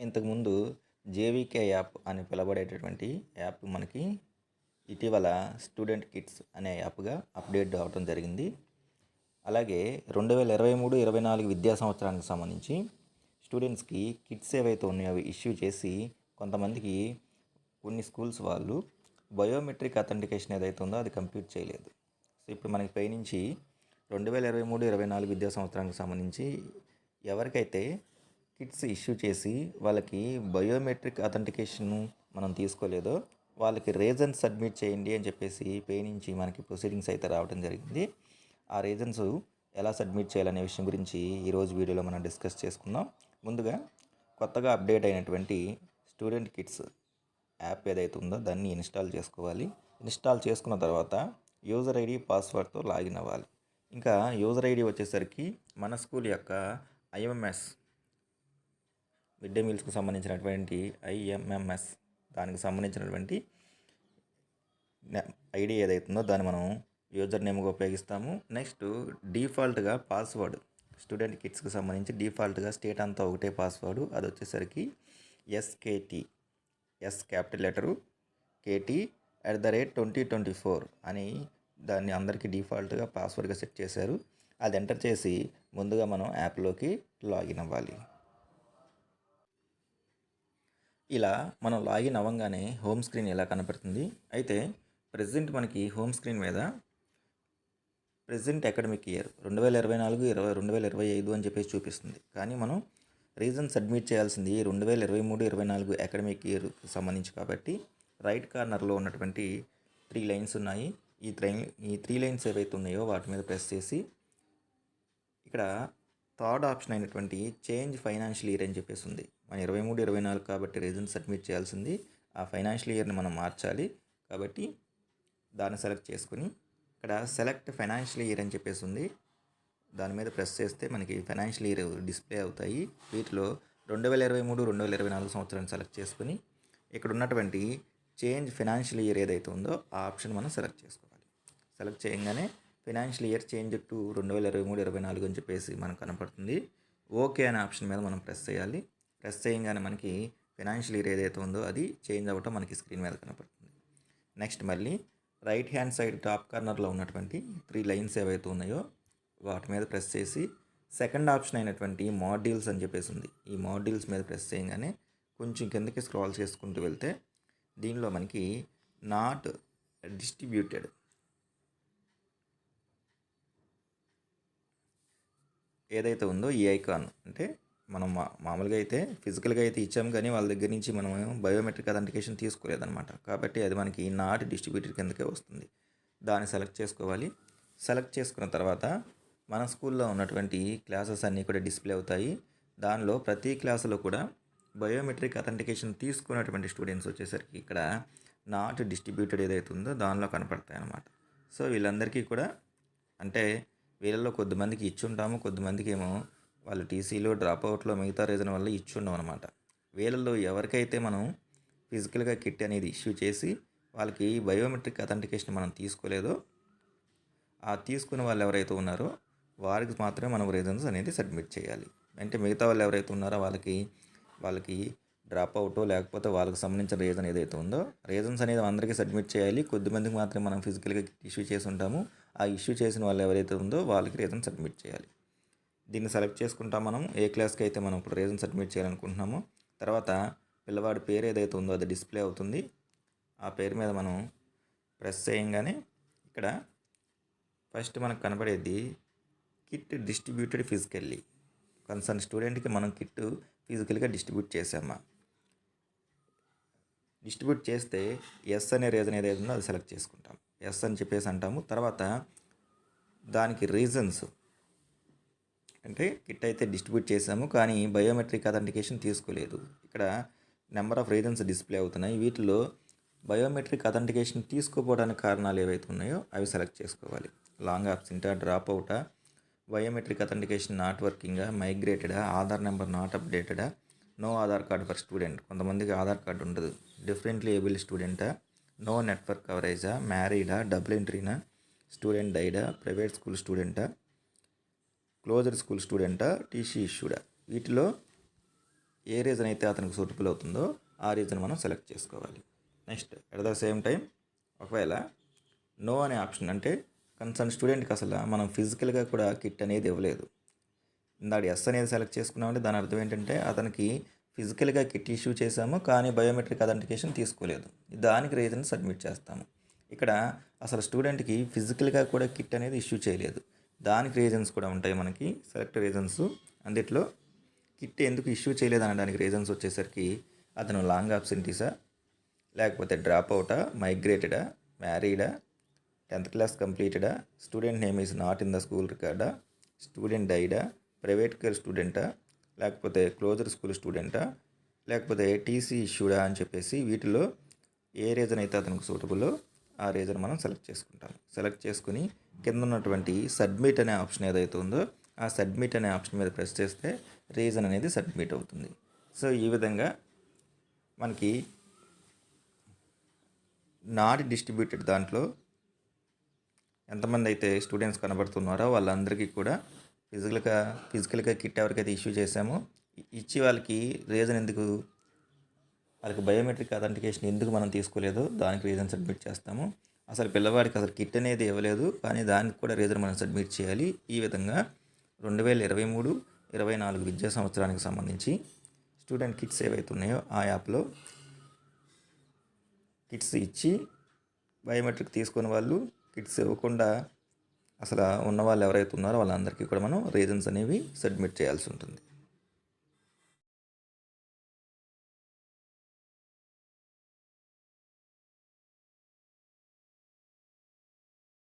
ఇంతకుముందు JVK app అని పిలబడేటటువంటి app మనకి ఇటీవల స్టూడెంట్ కిట్స్ అనే యాప్గా అప్డేట్ అవ్వడం జరిగింది. అలాగే రెండు వేల ఇరవై మూడు ఇరవై నాలుగు విద్యా సంవత్సరానికి సంబంధించి స్టూడెంట్స్కి కిట్స్ ఏవైతే ఉన్నాయో అవి ఇష్యూ చేసి కొంతమందికి కొన్ని స్కూల్స్ వాళ్ళు బయోమెట్రిక్ అథెంటికేషన్ ఏదైతే ఉందో అది కంప్లీట్ చేయలేదు. సో ఇప్పుడు మనకి పైనుంచి రెండు వేల ఇరవై మూడు ఇరవై నాలుగు విద్యా సంవత్సరానికి సంబంధించి ఎవరికైతే కిట్స్ ఇష్యూ చేసి వాళ్ళకి బయోమెట్రిక్ అథెంటికేషన్ మనం తీసుకోలేదో. వాళ్ళకి రీజన్స్ సబ్మిట్ చేయండి అని చెప్పేసి పే నుంచి మనకి ప్రొసీడింగ్స్ అయితే రావడం జరిగింది. ఆ రీజన్స్ ఎలా సబ్మిట్ చేయాలనే విషయం గురించి ఈరోజు వీడియోలో మనం డిస్కస్ చేసుకుందాం. ముందుగా కొత్తగా అప్డేట్ అయినటువంటి స్టూడెంట్ కిట్స్ యాప్ ఏదైతే ఉందో దాన్ని ఇన్స్టాల్ చేసుకోవాలి. ఇన్స్టాల్ చేసుకున్న తర్వాత యూజర్ ఐడి పాస్వర్డ్తో లాగిన్ అవ్వాలి. ఇంకా యూజర్ ఐడి వచ్చేసరికి మన స్కూల్ యొక్క ఐఎంఎస్ మిడ్ డే మీల్స్కి సంబంధించినటువంటి ఐఎంఎంఎస్ దానికి సంబంధించినటువంటి ఐడి ఏదైతుందో దాన్ని మనం యూజర్ నేమ్గా ఉపయోగిస్తాము. నెక్స్ట్ డిఫాల్ట్గా పాస్వర్డ్. స్టూడెంట్ కిట్స్కి సంబంధించి డిఫాల్ట్గా స్టేట్ అంతా ఒకటే పాస్వర్డ్. అది వచ్చేసరికి SKT S capital letter KT at the rate twenty twenty four అని దాన్ని అందరికీ డిఫాల్ట్గా పాస్వర్డ్గా సెట్ చేశారు. అది ఎంటర్ చేసి ముందుగా మనం యాప్లోకి లాగిన్ అవ్వాలి. ఇలా మనం లాగిన్ అవ్వగానే హోమ్ స్క్రీన్ ఇలా కనపడుతుంది? అయితే ప్రజెంట్ మనకి హోమ్ స్క్రీన్ మీద ప్రజెంట్ అకాడమిక్ ఇయర్ రెండు వేల ఇరవై నాలుగు ఇరవై రెండు వేల ఇరవై ఐదు అని చెప్పేసి చూపిస్తుంది. కానీ మనం రీజన్ సబ్మిట్ చేయాల్సింది రెండు వేల ఇరవై మూడు ఇరవై నాలుగు అకాడమిక్ ఇయర్కి సంబంధించి కాబట్టి రైట్ కార్నర్లో ఉన్నటువంటి త్రీ లైన్స్ ఉన్నాయి. ఈ త్రై ఈ త్రీ లైన్స్ ఏవైతే ఉన్నాయో వాటి మీద ప్రెస్ చేసి ఇక్కడ థర్డ్ ఆప్షన్ అయినటువంటి చేంజ్ ఫైనాన్షియల్ ఇయర్ అని చెప్పేసి ఉంది. మన ఇరవై మూడు ఇరవై నాలుగు కాబట్టి రీజన్ సబ్మిట్ చేయాల్సింది. ఆ ఫైనాన్షియల్ ఇయర్ని మనం మార్చాలి. కాబట్టి దాన్ని సెలెక్ట్ చేసుకుని ఇక్కడ సెలెక్ట్ ఫైనాన్షియల్ ఇయర్ అని చెప్పేసి ఉంది. దాని మీద ప్రెస్ చేస్తే మనకి ఫైనాన్షియల్ ఇయర్ డిస్ప్లే అవుతాయి. వీటిలో రెండు వేల ఇరవై మూడు రెండు వేల ఇరవై నాలుగు సంవత్సరాన్ని సెలెక్ట్ చేసుకుని ఇక్కడ ఉన్నటువంటి చేంజ్ ఫైనాన్షియల్ ఇయర్ ఏదైతే ఉందో ఆ ఆప్షన్ మనం సెలెక్ట్ చేసుకోవాలి. సెలెక్ట్ చేయగానే ఫైనాన్షియల్ ఇయర్ చేంజ్ టు రెండు వేల ఇరవై మూడు ఇరవై నాలుగు అని చెప్పేసి మనకు కనపడుతుంది. ఓకే అనే ఆప్షన్ మీద మనం ప్రెస్ చేయాలి. ప్రెస్ చేయగానే మనకి ఫైనాన్షియల్ ఇయర్ ఏదైతే ఉందో అది చేంజ్ అవ్వటం మనకి స్క్రీన్ మీద కనపడుతుంది. నెక్స్ట్ మళ్ళీ రైట్ హ్యాండ్ సైడ్ టాప్ కార్నర్లో ఉన్నటువంటి త్రీ లైన్స్ ఏవైతే ఉన్నాయో వాటి మీద ప్రెస్ చేసి సెకండ్ ఆప్షన్ అయినటువంటి మాడ్యూల్స్ అని చెప్పేసి ఉంది. ఈ మాడ్యూల్స్ మీద ప్రెస్ చేయగానే కొంచెం కిందకి స్క్రాల్ చేసుకుంటూ వెళ్తే దీనిలో మనకి నాట్ డిస్ట్రిబ్యూటెడ్ ఏదైతే ఉందో ఈ ఐకాన్ అంటే మనం మా మామూలుగా అయితే ఫిజికల్గా అయితే ఇచ్చాం కానీ వాళ్ళ దగ్గర నుంచి మనం బయోమెట్రిక్ అథెంటికేషన్ తీసుకోలేదన్నమాట. కాబట్టి అది మనకి నాట్ డిస్ట్రిబ్యూటర్ కిందకే వస్తుంది. దాన్ని సెలెక్ట్ చేసుకోవాలి. సెలెక్ట్ చేసుకున్న తర్వాత మన స్కూల్లో ఉన్నటువంటి క్లాసెస్ అన్నీ కూడా డిస్ప్లే అవుతాయి. దానిలో ప్రతి క్లాసులో కూడా బయోమెట్రిక్ అథెంటికేషన్ తీసుకున్నటువంటి స్టూడెంట్స్ వచ్చేసరికి ఇక్కడ నాట్ డిస్ట్రిబ్యూటెడ్ ఏదైతే ఉందో దానిలో కనపడతాయి అన్నమాట సో వీళ్ళందరికీ కూడా అంటే వీళ్ళలో కొద్దిమందికి ఇచ్చుంటాము కొద్దిమందికి ఏమో వాళ్ళు టీసీలో డ్రాప్ అవుట్లో మిగతా రీజన్ వల్ల ఇచ్చుండం అనమాట వీళ్ళల్లో ఎవరికైతే మనం ఫిజికల్గా కిట్ అనేది ఇష్యూ చేసి వాళ్ళకి బయోమెట్రిక్ అథెంటికేషన్ మనం తీసుకోలేదో ఆ తీసుకున్న వాళ్ళు ఎవరైతే ఉన్నారో వారికి మాత్రమే మనం రీజన్స్ అనేది సబ్మిట్ చేయాలి. అంటే మిగతా వాళ్ళు ఎవరైతే ఉన్నారో వాళ్ళకి వాళ్ళకి డ్రాప్ అవుటో లేకపోతే వాళ్ళకి సంబంధించిన రీజన్ ఏదైతే ఉందో రీజన్స్ అనేది అందరికీ సబ్మిట్ చేయాలి. కొద్దిమందికి మాత్రమే మనం ఫిజికల్గా ఇష్యూ చేసి ఉంటాము. ఆ ఇష్యూ చేసిన వాళ్ళు ఎవరైతే ఉందో వాళ్ళకి రీజన్ సబ్మిట్ చేయాలి. దీన్ని సెలెక్ట్ చేసుకుంటాం మనం. ఏ క్లాస్కి అయితే మనం ఇప్పుడు రీజన్ సబ్మిట్ చేయాలనుకుంటున్నామో తర్వాత పిల్లవాడి పేరు ఏదైతే ఉందో అది డిస్ప్లే అవుతుంది. ఆ పేరు మీద మనం ప్రెస్ చేయంగానే ఇక్కడ ఫస్ట్ మనకు కనబడేది కిట్ డిస్ట్రిబ్యూటెడ్ ఫిజికల్లీ కన్సర్న్ స్టూడెంట్కి మనం కిట్ ఫిజికల్గా డిస్ట్రిబ్యూట్ చేసామా డిస్ట్రిబ్యూట్ చేస్తే ఎస్ అనే రీజన్ ఏదైతే ఉందో అది సెలెక్ట్ చేసుకుంటాం. ఎస్ అని చెప్పేసి అంటాము. తర్వాత దానికి రీజన్స్. అంటే కిట్ అయితే డిస్ట్రిబ్యూట్ చేసాము కానీ బయోమెట్రిక్ అథెంటికేషన్ తీసుకోలేదు. ఇక్కడ నెంబర్ ఆఫ్ రీజన్స్ డిస్ప్లే అవుతున్నాయి. వీటిలో బయోమెట్రిక్ అథెంటికేషన్ తీసుకోపోవడానికి కారణాలు ఏవైతే ఉన్నాయో అవి సెలెక్ట్ చేసుకోవాలి. లాంగ్ ఆబ్సెంటా డ్రాప్ అవుటా. బయోమెట్రిక్ అథెంటికేషన్ నాట్ వర్కింగా మైగ్రేటెడా Aadhaar number not అప్డేటెడా no Aadhaar card for student. కొంతమందికి ఆధార్ కార్డు ఉండదు. డిఫరెంట్లీ ఏబుల్ స్టూడెంటా? నో నెట్వర్క్ కవరేజా మ్యారీడా డబుల్ ఎంట్రీనా స్టూడెంట్ డైడా ప్రైవేట్ స్కూల్ స్టూడెంటా క్లోజర్ స్కూల్ స్టూడెంటా టీసీ ఇష్యూడా? వీటిలో ఏ రీజన్ అయితే అతనికి సూటబుల్ అవుతుందో ఆ రీజన్ మనం సెలెక్ట్ చేసుకోవాలి. Next at the same time ఒకవేళ నో అనే ఆప్షన్ అంటే కన్సర్న్ స్టూడెంట్కి అసలు మనం ఫిజికల్గా కూడా కిట్ అనేది ఇవ్వలేదు. ఇందాడు ఎస్ అనేది సెలెక్ట్ చేసుకున్నామంటే దాని అర్థం ఏంటంటే అతనికి ఫిజికల్గా కిట్ ఇష్యూ చేసాము కానీ బయోమెట్రిక్ అథెంటికేషన్ తీసుకోలేదు. దానికి రీజన్ సబ్మిట్ చేస్తాము. ఇక్కడ అసలు స్టూడెంట్కి ఫిజికల్గా కూడా కిట్ అనేది ఇష్యూ చేయలేదు. దానికి రీజన్స్ కూడా ఉంటాయి మనకి. Select reasons. అందుట్లో కిట్ ఎందుకు ఇష్యూ చేయలేదు అనడానికి రీజన్స్ వచ్చేసరికి అతను లాంగ్ ఆబ్సెంటీసా లేకపోతే డ్రాప్ అవుటా? మైగ్రేటెడా? మ్యారీడా? Tenth class కంప్లీటెడా? Student name is not in the school రికార్డా? Student డైడా? ప్రైవేట్ కేర్ స్టూడెంటా? లేకపోతే క్లోజర్ స్కూల్ స్టూడెంటా? లేకపోతే టీసీ ఇష్యూడా అని చెప్పేసి వీటిలో ఏ రీజన్ అయితే అతనికి సూటబుల్లో ఆ రీజన్ మనం సెలెక్ట్ చేసుకుంటాం. సెలెక్ట్ చేసుకుని కింద ఉన్నటువంటి సబ్మిట్ అనే ఆప్షన్ ఏదైతే ఉందో ఆ సబ్మిట్ అనే ఆప్షన్ మీద ప్రెస్ చేస్తే రీజన్ అనేది సబ్మిట్ అవుతుంది. సో ఈ విధంగా మనకి నాట్ డిస్ట్రిబ్యూటెడ్ దాంట్లో ఎంతమంది అయితే స్టూడెంట్స్ కనబడుతున్నారో వాళ్ళందరికీ కూడా ఫిజికల్గా ఫిజికల్గా కిట్ ఎవరికైతే ఇష్యూ చేశామో ఇచ్చి వాళ్ళకి రీజన్ ఎందుకు వాళ్ళకి బయోమెట్రిక్ అథెంటికేషన్ ఎందుకు మనం తీసుకోలేదు దానికి రీజన్ సబ్మిట్ చేస్తాము. అసలు పిల్లవాడికి అసలు కిట్ అనేది ఇవ్వలేదు కానీ దానికి కూడా రీజన్ మనం సబ్మిట్ చేయాలి. ఈ విధంగా రెండు వేల ఇరవై మూడు ఇరవై నాలుగు విద్యా సంవత్సరానికి సంబంధించి స్టూడెంట్ కిట్స్ ఏవైతే ఉన్నాయో ఆ యాప్లో కిట్స్ ఇచ్చి బయోమెట్రిక్ తీసుకుని వాళ్ళు కిట్స్ ఇవ్వకుండా అసలు ఉన్న వాళ్ళు ఎవరైతే ఉన్నారో వాళ్ళందరికీ కూడా మనం రీజన్స్ అనేవి సబ్మిట్ చేయాల్సి ఉంటుంది.